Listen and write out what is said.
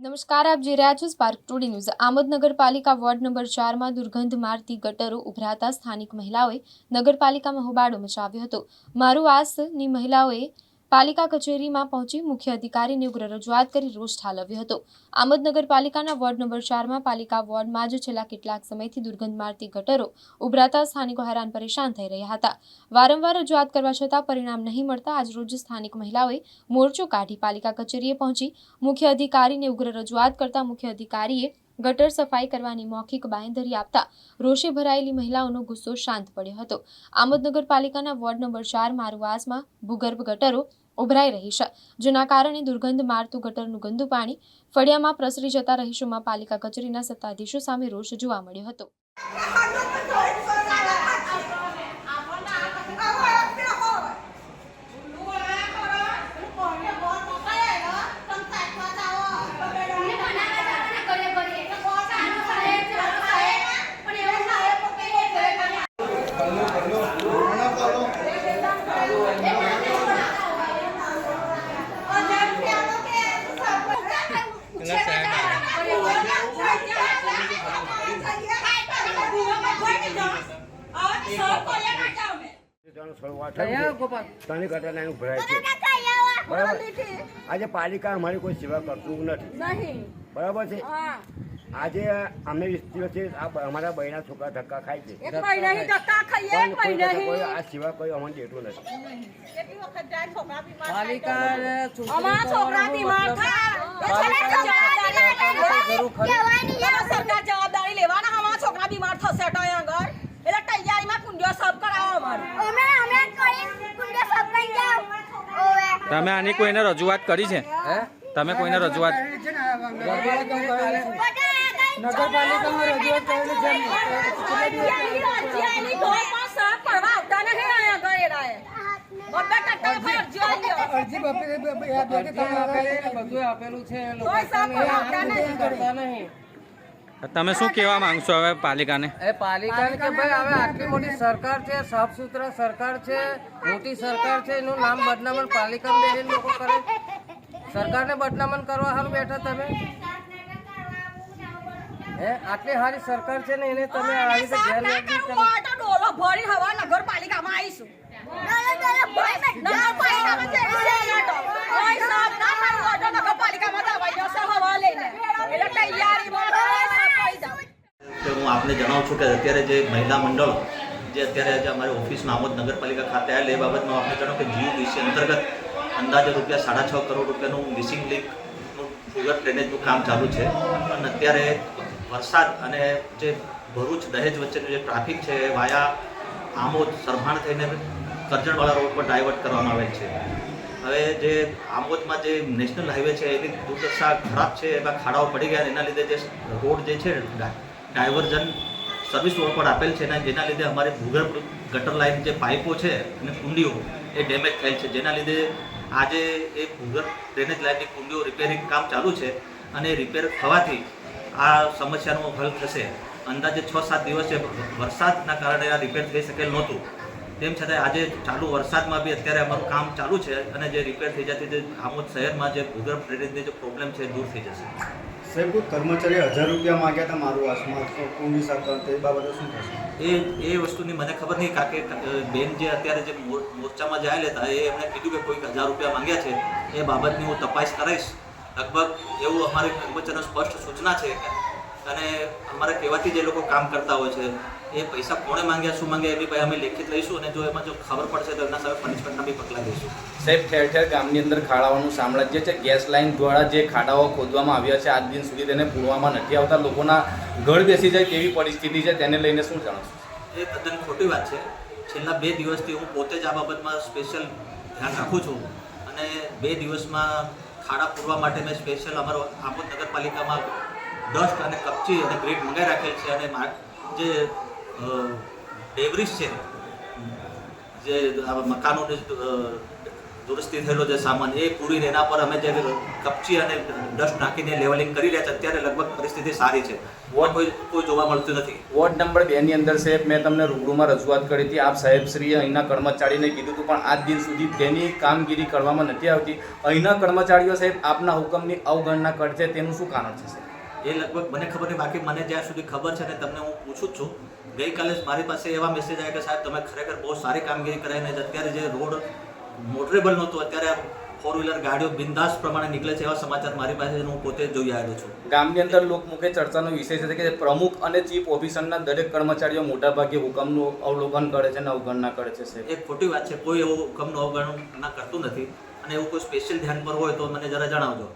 નમસ્કાર, આપ જોઈ રહ્યા છો સ્પાર્ક ટુડે ન્યૂઝ આમોદ નગરપાલિકા વોર્ડ નંબર ચારમાં દુર્ગંધ મારતી ગટરો ઉભરાતા સ્થાનિક મહિલાઓએ નગરપાલિકામાં હોબાળો મચાવ્યો હતો. મારું આસની મહિલાઓએ પાલિકા કચેરીમાં પહોંચી મુખ્ય અધિકારીને ઉગ્ર રજૂઆત કરી રોષ ઠાલવ્યો હતો. આમોદ નગરપાલિકાના વોર્ડ નંબર ચારમાં પાલિકા વોર્ડમાં જ છેલ્લા કેટલાક સમયથી દુર્ગંધ મારતી ગટરો ઉભરાતા સ્થાનિકો હેરાન પરેશાન થઈ રહ્યા હતા. વારંવાર રજૂઆત કરવા છતાં પરિણામ નહીં મળતા આજરોજ સ્થાનિક મહિલાઓએ મોરચો કાઢી પાલિકા કચેરીએ પહોંચી મુખ્ય અધિકારીને ઉગ્ર રજૂઆત કરતા મુખ્ય અધિકારીએ ગટર સફાઈ કરવાની મૌખિક બાંયધરી આપતા રોષે ભરાયેલી મહિલાઓનો ગુસ્સો શાંત પડ્યો હતો. આમોદનગર પાલિકાના વોર્ડ નંબર ચાર મારુવાસમાં ભૂગર્ભ ગટરો ઉભરાઈ રહી છે, જેના કારણે દુર્ગંધ મારતું ગટરનું ગંદુ પાણી ફળિયામાં પ્રસરી જતા રહીશોમાં પાલિકા કચેરીના સત્તાધીશો સામે રોષ જોવા મળ્યો હતો. શરૂઆત કયા ગોપાલ? ત્રણેય ગટરના ભરાય છે. બરાબર. આજે પાલિકા અમારી કોઈ સેવા કરતું નથી. બરાબર છે? આજે અમે વીસ દિવસથી આ અમારા બહેના છોકરા ધક્કા ખાય છે. આ સેવા કોઈ અમને દેતું નથી પાલિકા અમારા છોકરા બીમાર થાય સરકાર જવાબદારી લેવાના અમારા છોકરા બીમાર થશે તો અહીં આગળ એટલે તૈયારીમાં કુંડીઓ સબ કરાવો અમારે તમે આની કોઈને રજૂઆત કરી છે તમે કોઈને રજૂઆત નગરપાલિકામાં રજૂઆત કરેલી છે અરજી આપેલું છે તમે શું કહેવા માંગશો હવે પાલિકાને? એ પાલિકાને કે ભાઈ હવે આટલી મોટી સરકાર છે સાફ સુથરા સરકાર છે મોટી સરકાર છે એનું નામ બદનામણ પાલિકા બેસીને લોકો કરે. સરકારને બદનામણ કરવા હાલ બેઠા તમે? હે? આટલી સારી સરકાર છે ને એને તમે આવી રીતે ગેરવ્યાજબી કરવું હોય તો ડોલો ભરી હવા નગરપાલિકામાં આવીશું નગરપાલિકામાં જઈશું અહીંયા તો. કોઈ સાફ ના કરવું હોય તો નગરપાલિકામાં જવાઈ જશે હવા લઈને એટલે તૈયારીમાં સાફ થઈ જાવ કે હું આપને જણાવું છું કે અત્યારે જે મહિલા મંડળ, જે અત્યારે જે અમારી ઓફિસમાં આમોદ નગરપાલિકા ખાતે આવેલ, એ બાબતમાં આપણે જણાવું કે જીયુડીસી અંતર્ગત અંદાજે રૂપિયા સાડા છ કરોડ રૂપિયાનું મિસિંગ લીકનું ફુગર ડ્રેનેજનું કામ ચાલુ છે. અને અત્યારે વરસાદ અને જે ભરૂચ દહેજ વચ્ચેનું જે ટ્રાફિક છે, એ વાયા આમોદ સરભાણ થઈને કરજણવાળા રોડ પર ડાયવર્ટ કરવામાં આવેલ છે. હવે જે આમોદમાં જે નેશનલ હાઈવે છે એની દુર્દશા ખરાબ છે, એમાં ખાડાઓ પડી ગયા એના લીધે જે રોડ જે છે ડાયવર્ઝન સર્વિસ રોડ પર આપેલ છે અને જેના લીધે અમારે ભૂગર્ભ ગટર લાઈન જે પાઇપો છે અને કુંડીઓ એ ડેમેજ થયેલ છે. જેના લીધે આજે એ ભૂગર્ભ ડ્રેનેજ લાઈનની કુંડીઓ રિપેરિંગ કામ ચાલુ છે અને રિપેર થવાથી આ સમસ્યાનો હલ થશે. અંદાજે છ સાત દિવસે વરસાદના કારણે આ રિપેર થઈ શકેલ નહોતું. તેમ છતાં આજે ચાલુ વરસાદમાં બી અત્યારે અમારું કામ ચાલુ છે અને જે રિપેર થઈ જતી જે આમોદ શહેરમાં જે ભૂગર્ભ ડ્રેનેજની જે પ્રોબ્લેમ છે દૂર થઈ જશે. સાહેબ, કોઈ કર્મચારી હજાર રૂપિયા માંગ્યા હતા મારું વાસમાં તે બાબતે શું થશે? એ એ વસ્તુની મને ખબર નહીં, કારણ કે બેન જે અત્યારે જે મોર- મોરચામાં જાય લેતા એ એમણે કીધું કે કોઈક હજાર રૂપિયા માંગ્યા છે. એ બાબતની હું તપાસ કરાઈશ લગભગ એવું અમારી કર્મચારીનો સ્પષ્ટ સૂચના છે. અને અમારે કહેવાથી જે લોકો કામ કરતા હોય છે એ પૈસા કોણે માંગ્યા શું માંગ્યા એ બી ભાઈ અમે લેખિત લઈશું અને જો એમાં જો ખબર પડશે તો એમના સામે પનિશમેન્ટના બી પગલાં લઈશું. સાહેબ ઠેર ઠેર ગામની અંદર ખાડાઓનું સામ્રાજ્ય છે. ગેસ લાઇન દ્વારા જે ખાડાઓ ખોદવામાં આવ્યા છે આજ દિન સુધી તેને પૂરવામાં નથી આવતા. લોકોના ઘર બેસી જાય તેવી પરિસ્થિતિ છે. તેને લઈને શું જણાવશો એ તદ્દન ખોટી વાત છે. છેલ્લા બે દિવસથી હું પોતે જ આ બાબતમાં સ્પેશિયલ ધ્યાન રાખું છું. અને બે દિવસમાં ખાડા પૂરવા માટે મેં સ્પેશિયલ અમારો આમોદ નગરપાલિકામાં ડસ્ટ અને કપચી અને ગ્રીડ મંગાવી રાખેલ છે અને જે ડેબ્રિસ છે. જે મકાનોની દુરસ્તી થયેલો જે સામાન એ પૂરીને એના પર અમે જે કપચી અને ડસ્ટ નાખીને લેવલિંગ કરી રહ્યા છે અત્યારે લગભગ પરિસ્થિતિ સારી છે. વોર્ડ કોઈ કોઈ જોવા મળતું નથી. વોર્ડ નંબર બે ની અંદર સાહેબ મેં તમને રૂબરૂમાં રજૂઆત કરી હતી. આપ સાહેબશ્રીએ અહીંના કર્મચારીને કીધું હતું પણ આજ દિન સુધી તેની કામગીરી કરવામાં નથી આવતી. અહીંના કર્મચારીઓ સાહેબ આપના હુકમની અવગણના કરશે તેનું શું કારણ છે સાહેબ? એ લગભગ મને ખબર નહીં બાકી મને જ્યાં સુધી ખબર છે ને તમને હું પૂછું જ છું. ગઈકાલે મારી પાસે એવા મેસેજ આવ્યા કે સાહેબ તમે ખરેખર બહુ સારી કામગીરી કરાવીને જ અત્યારે જે રોડ મોટરેબલ નહોતું અત્યારે ફોર વ્હીલર ગાડીઓ બિંદાસ પ્રમાણે નીકળે છે એવા સમાચાર મારી પાસે હું પોતે જોઈ આવ્યો છું. ગામની અંદર લોકમુખે ચર્ચાનો વિષય છે કે પ્રમુખ અને ચીફ ઓફિસરના દરેક કર્મચારીઓ મોટાભાગે હુકમનું અવલોકન કરે છે અને અવગણના કરે છે એ ખોટી વાત છે કોઈ એવું હુકમનું અવગણના કરતું નથી. અને એવું કોઈ સ્પેશિયલ ધ્યાન પર હોય તો મને જરા જણાવજો.